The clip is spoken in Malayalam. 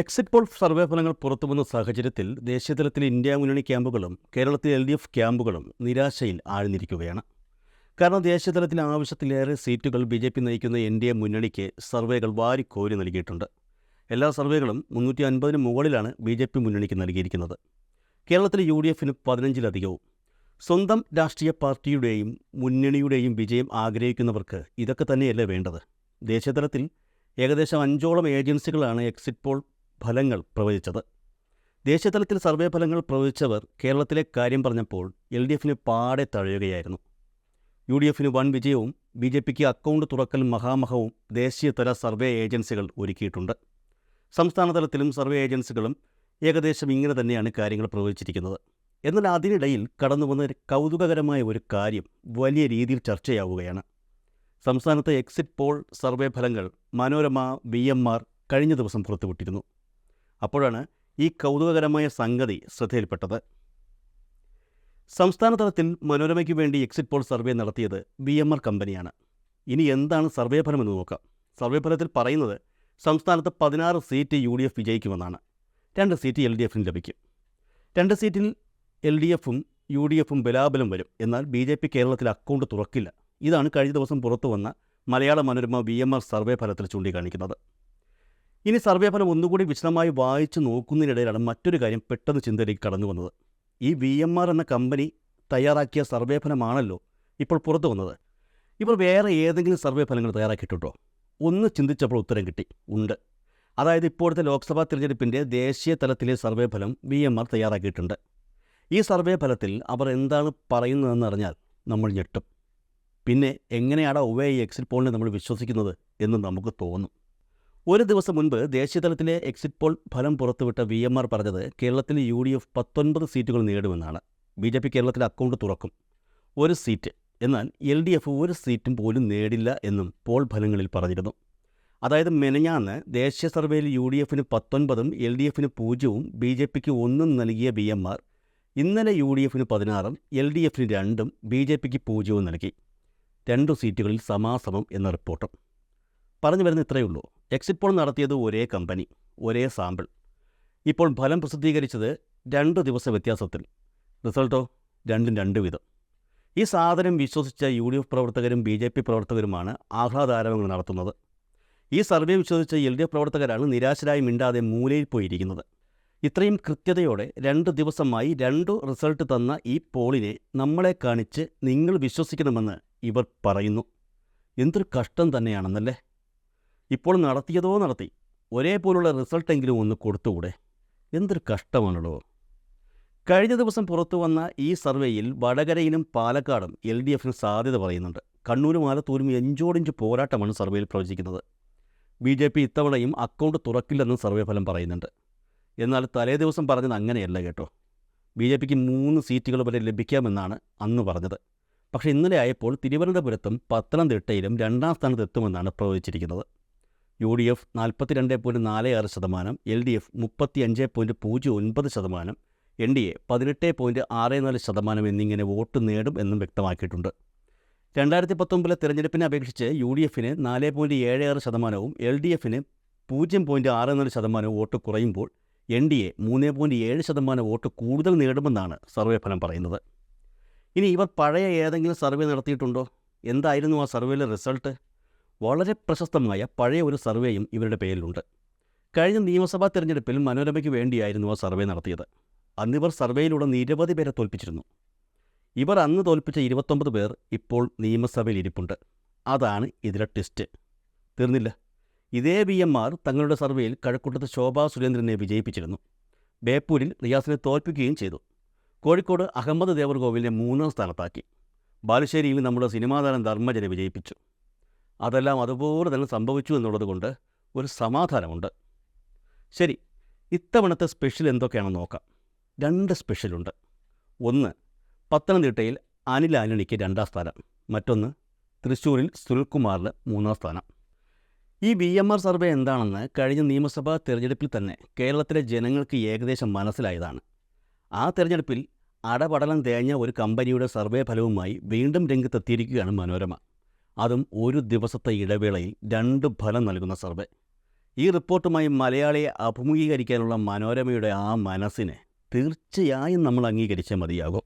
എക്സിറ്റ് പോൾ സർവേ ഫലങ്ങൾ പുറത്തുവന്ന സാഹചര്യത്തിൽ ദേശീയതലത്തിലെ ഇന്ത്യ മുന്നണി ക്യാമ്പുകളും കേരളത്തിലെ എൽ ഡി എഫ് ക്യാമ്പുകളും നിരാശയിൽ ആഴ്ന്നിരിക്കുകയാണ്. കാരണം ദേശീയതലത്തിൽ ആവശ്യത്തിലേറെ സീറ്റുകൾ ബി ജെ പി നയിക്കുന്ന എൻ ഡി എ മുന്നണിക്ക് സർവേകൾ വാരിക്കോരി നൽകിയിട്ടുണ്ട്. എല്ലാ സർവേകളും മുന്നൂറ്റി അൻപതിന് മുകളിലാണ് ബി ജെ പി മുന്നണിക്ക് നൽകിയിരിക്കുന്നത്. കേരളത്തിലെ യു ഡി എഫിന് പതിനഞ്ചിലധികവും സ്വന്തം രാഷ്ട്രീയ പാർട്ടിയുടെയും മുന്നണിയുടെയും വിജയം ആഗ്രഹിക്കുന്നവർക്ക് ഇതൊക്കെ തന്നെയല്ലേ വേണ്ടത്? ദേശീയതലത്തിൽ ഏകദേശം അഞ്ചോളം ഏജൻസികളാണ് എക്സിറ്റ് പോൾ ഫലങ്ങൾ പ്രവചിച്ചത്. ദേശീയതലത്തിൽ സർവേ ഫലങ്ങൾ പ്രവചിച്ചവർ കേരളത്തിലെ കാര്യം പറഞ്ഞപ്പോൾ എൽ ഡി എഫിന് പാടെ തഴയുകയായിരുന്നു. യു ഡി എഫിന് വൻ വിജയവും ബി ജെ പിക്ക് അക്കൗണ്ട് തുറക്കൽ മഹാമഹവും ദേശീയതല സർവേ ഏജൻസികൾ ഒരുക്കിയിട്ടുണ്ട്. സംസ്ഥാനതലത്തിലും സർവേ ഏജൻസികളും ഏകദേശം ഇങ്ങനെ തന്നെയാണ് കാര്യങ്ങൾ പ്രവചിച്ചിരിക്കുന്നത്. എന്നാൽ അതിനിടയിൽ കടന്നു വന്ന കൗതുകകരമായ ഒരു കാര്യം വലിയ രീതിയിൽ ചർച്ചയാവുകയാണ്. സംസ്ഥാനത്തെ എക്സിറ്റ് പോൾ സർവേ ഫലങ്ങൾ മനോരമ വി കഴിഞ്ഞ ദിവസം പുറത്തുവിട്ടിരുന്നു. അപ്പോഴാണ് ഈ കൗതുകകരമായ സംഗതി ശ്രദ്ധയിൽപ്പെട്ടത്. സംസ്ഥാന തലത്തിൽ മനോരമയ്ക്ക് വേണ്ടി എക്സിറ്റ് പോൾ സർവേ നടത്തിയത് ബി എം ആർ കമ്പനിയാണ്. ഇനി എന്താണ് സർവേ ഫലം എന്ന് നോക്കാം. സർവേ ഫലത്തിൽ പറയുന്നത് സംസ്ഥാനത്ത് പതിനാറ് സീറ്റ് യു ഡി എഫ് വിജയിക്കുമെന്നാണ്. രണ്ട് സീറ്റ് എൽ ഡി എഫിന് ലഭിക്കും. രണ്ട് സീറ്റിൽ എൽ ഡി എഫും യു ഡി എഫും ബലാബലം വരും. എന്നാൽ ബി ജെ പി കേരളത്തിൽ അക്കൗണ്ട് തുറക്കില്ല. ഇതാണ് കഴിഞ്ഞ ദിവസം പുറത്തു വന്ന Malayala Manorama V M R survey ഫലത്തിൽ ചൂണ്ടിക്കാണിക്കുന്നത്. ഇനി സർവേ ഫലം ഒന്നുകൂടി വിശദമായി വായിച്ചു നോക്കുന്നതിനിടയിലാണ് മറ്റൊരു കാര്യം പെട്ടെന്ന് ചിന്തയിലേക്ക് കടന്നു വന്നത്. ഈ വി എം ആർ എന്ന കമ്പനി തയ്യാറാക്കിയ സർവേ ഫലമാണല്ലോ ഇപ്പോൾ പുറത്തു വന്നത്. ഇപ്പോൾ വേറെ ഏതെങ്കിലും സർവേ ഫലങ്ങൾ തയ്യാറാക്കിയിട്ടുണ്ടോ? ഒന്ന് ചിന്തിച്ചപ്പോൾ ഉത്തരം കിട്ടി. ഉണ്ട്. അതായത് ഇപ്പോഴത്തെ ലോക്സഭാ തിരഞ്ഞെടുപ്പിന്റെ ദേശീയ തലത്തിലെ സർവേ ഫലം വി എം ആർ തയ്യാറാക്കിയിട്ടുണ്ട്. ഈ സർവേ ഫലത്തിൽ അവർ എന്താണ് പറയുന്നതെന്ന് അറിഞ്ഞാൽ നമ്മൾ ഞെട്ടും. പിന്നെ എങ്ങനെയാണ് ഒവേ ഈ എക്സിറ്റ് പോളിനെ നമ്മൾ വിശ്വസിക്കുന്നത് എന്ന് നമുക്ക് തോന്നും. ഒരു ദിവസം മുൻപ് ദേശീയതലത്തിലെ എക്സിറ്റ് പോൾ ഫലം പുറത്തുവിട്ട വി എം ആർ പറഞ്ഞത് കേരളത്തിൽ യു ഡി എഫ് പത്തൊൻപത് സീറ്റുകൾ നേടുമെന്നാണ്. ബി ജെ പി കേരളത്തിൽ അക്കൗണ്ട് തുറക്കും. ഒരു സീറ്റ്. എന്നാൽ എൽ ഡി എഫ് ഒരു സീറ്റും പോലും നേടില്ല എന്നും പോൾ ഫലങ്ങളിൽ പറഞ്ഞിരുന്നു. അതായത് മെനഞ്ഞാന്ന് ദേശീയ സർവേയിൽ യു ഡി എഫിന് പത്തൊൻപതും എൽ ഡി എഫിന് പൂജ്യവും ബി ജെ പിക്ക് ഒന്നും നൽകിയ ബി എം ആർ ഇന്നലെ യു ഡി എഫിന് പതിനാറും എൽ ഡി എഫിന് രണ്ടും ബി ജെ പിക്ക് പൂജ്യവും നൽകി. രണ്ടു സീറ്റുകളിൽ സമാസമം എന്ന റിപ്പോർട്ടും. പറഞ്ഞു വരുന്ന ഇത്രയേ ഉള്ളൂ. എക്സിറ്റ് പോൾ നടത്തിയത് ഒരേ കമ്പനി ഒരേ സാമ്പിൾ ഇപ്പോൾ ഫലം പ്രസിദ്ധീകരിച്ചത് രണ്ട് ദിവസ വ്യത്യാസത്തിൽ. റിസൾട്ടോ രണ്ടും രണ്ട് വിധം ഈ സാധനം വിശ്വസിച്ച യു ഡി എഫ് പ്രവർത്തകരും ബി ജെ പി പ്രവർത്തകരുമാണ് ആഹ്ലാദാരവങ്ങൾ നടത്തുന്നത്. ഈ സർവേ വിശ്വസിച്ച എൽ ഡി എഫ് പ്രവർത്തകരാണ് നിരാശരായി മിണ്ടാതെ മൂലയിൽ പോയിരിക്കുന്നത്. ഇത്രയും കൃത്യതയോടെ രണ്ട് ദിവസമായി രണ്ടു റിസൾട്ട് തന്ന ഈ പോളിനെ നമ്മളെ കാണിച്ച് നിങ്ങൾ വിശ്വസിക്കണമെന്ന് ഇവർ പറയുന്നു. എന്തൊരു കഷ്ടം തന്നെയാണെന്നല്ലേ? ഇപ്പോൾ നടത്തിയതോ നടത്തി. ഒരേപോലുള്ള റിസൾട്ടെങ്കിലും ഒന്ന് കൊടുത്തുകൂടെ? എന്തൊരു കഷ്ടമാണല്ലോ കഴിഞ്ഞ ദിവസം പുറത്തു വന്ന ഈ സർവേയിൽ വടകരയിലും പാലക്കാടും എൽ ഡി എഫിന് സാധ്യത പറയുന്നുണ്ട്. കണ്ണൂരും ആലത്തൂരും എഞ്ചോടിഞ്ച് പോരാട്ടമാണ് സർവേയിൽ പ്രവചിക്കുന്നത്. ബി ജെ പി ഇത്തവണയും അക്കൗണ്ട് തുറക്കില്ലെന്നും സർവേ ഫലം പറയുന്നുണ്ട്. എന്നാൽ തലേ ദിവസം പറഞ്ഞത് അങ്ങനെയല്ല കേട്ടോ. ബി ജെ പിക്ക് മൂന്ന് സീറ്റുകൾ വരെ ലഭിക്കാമെന്നാണ് അന്ന് പറഞ്ഞത്. പക്ഷേ ഇന്നലെ ആയപ്പോൾ തിരുവനന്തപുരത്തും പത്തനംതിട്ടയിലും രണ്ടാം സ്ഥാനത്ത് എത്തുമെന്നാണ് പ്രവചിച്ചിരിക്കുന്നത്. യു ഡി എഫ് നാൽപ്പത്തിരണ്ട് പോയിന്റ് നാല് ആറ് ശതമാനം എൽ ഡി എഫ് മുപ്പത്തി അഞ്ച് പോയിന്റ് പൂജ്യം ഒൻപത് ശതമാനം എൻ ഡി എ പതിനെട്ട് പോയിന്റ് ആറ് നാല് ശതമാനം എന്നിങ്ങനെ വോട്ട് നേടും എന്നും വ്യക്തമാക്കിയിട്ടുണ്ട്. രണ്ടായിരത്തി പത്തൊമ്പതിലെ തെരഞ്ഞെടുപ്പിനെ അപേക്ഷിച്ച് യു ഡി എഫിന് നാല് പോയിന്റ് ഏഴ് ആറ് ശതമാനവും എൽ ഡി എഫിന് പൂജ്യം പോയിന്റ് ആറ് നാല് ശതമാനവും വോട്ട് കുറയുമ്പോൾ എൻ ഡി എ മൂന്ന് പോയിന്റ് ഏഴ് ശതമാനം വോട്ട് കൂടുതൽ നേടുമെന്നാണ് സർവേ ഫലം പറയുന്നത്. ഇനി ഇവർ പഴയ ഏതെങ്കിലും സർവേ നടത്തിയിട്ടുണ്ടോ? എന്തായിരുന്നു ആ സർവേയിലെ റിസൾട്ട്? വളരെ പ്രശസ്തമായ പഴയ ഒരു സർവേയും ഇവരുടെ പേരിലുണ്ട്. കഴിഞ്ഞ നിയമസഭാ തിരഞ്ഞെടുപ്പിൽ മനോരമയ്ക്ക് വേണ്ടിയായിരുന്നു ആ സർവേ നടത്തിയത്. അന്നിവർ സർവേയിലൂടെ നിരവധി പേരെ തോൽപ്പിച്ചിരുന്നു. ഇവർ അന്ന് തോൽപ്പിച്ച ഇരുപത്തൊമ്പത് പേർ ഇപ്പോൾ നിയമസഭയിൽ ഇരിപ്പുണ്ട്. അതാണ് ഇതിലെ ട്വിസ്റ്റ് തീർന്നില്ല. ഇതേ വി എം ആർ തങ്ങളുടെ സർവേയിൽ കഴക്കൂട്ടത്ത് ശോഭാ സുരേന്ദ്രനെ വിജയിപ്പിച്ചിരുന്നു. ബേപ്പൂരിൽ റിയാസിനെ തോൽപ്പിക്കുകയും ചെയ്തു. കോഴിക്കോട് അഹമ്മദ് ദേവർകോവിലിനെ മൂന്നാം സ്ഥാനത്താക്കി. ബാലുശ്ശേരിയിൽ നമ്മുടെ സിനിമാതാരം ധർമ്മജനെ വിജയിപ്പിച്ചു. അതെല്ലാം അതുപോലെ തന്നെ സംഭവിച്ചു എന്നുള്ളത് കൊണ്ട് ഒരു സമാധാനമുണ്ട്. ശരി ഇത്തവണത്തെ സ്പെഷ്യൽ എന്തൊക്കെയാണെന്ന് നോക്കാം. രണ്ട് സ്പെഷ്യലുണ്ട് ഒന്ന് പത്തനംതിട്ടയിൽ അനിൽ ആന്റണിക്ക് രണ്ടാം സ്ഥാനം. മറ്റൊന്ന് തൃശ്ശൂരിൽ സുനിൽകുമാറിന് മൂന്നാം സ്ഥാനം. ഈ ബി എം ആർ സർവേ എന്താണെന്ന് കഴിഞ്ഞ നിയമസഭാ തെരഞ്ഞെടുപ്പിൽ തന്നെ കേരളത്തിലെ ജനങ്ങൾക്ക് ഏകദേശം മനസ്സിലായതാണ്. ആ തെരഞ്ഞെടുപ്പിൽ അടപടലം തേഞ്ഞ ഒരു കമ്പനിയുടെ സർവേ ഫലവുമായി വീണ്ടും രംഗത്തെത്തിയിരിക്കുകയാണ് മനോരമ. അതും ഒരു ദിവസത്തെ ഇടവേളയിൽ രണ്ട് ഫലം നൽകുന്ന സർവേ. ഈ റിപ്പോർട്ടുമായി മലയാളിയെ അഭിമുഖീകരിക്കാനുള്ള മനോരമയുടെ ആ മനസ്സിനെ തീർച്ചയായും നമ്മൾ അംഗീകരിച്ചേ മതിയാകും.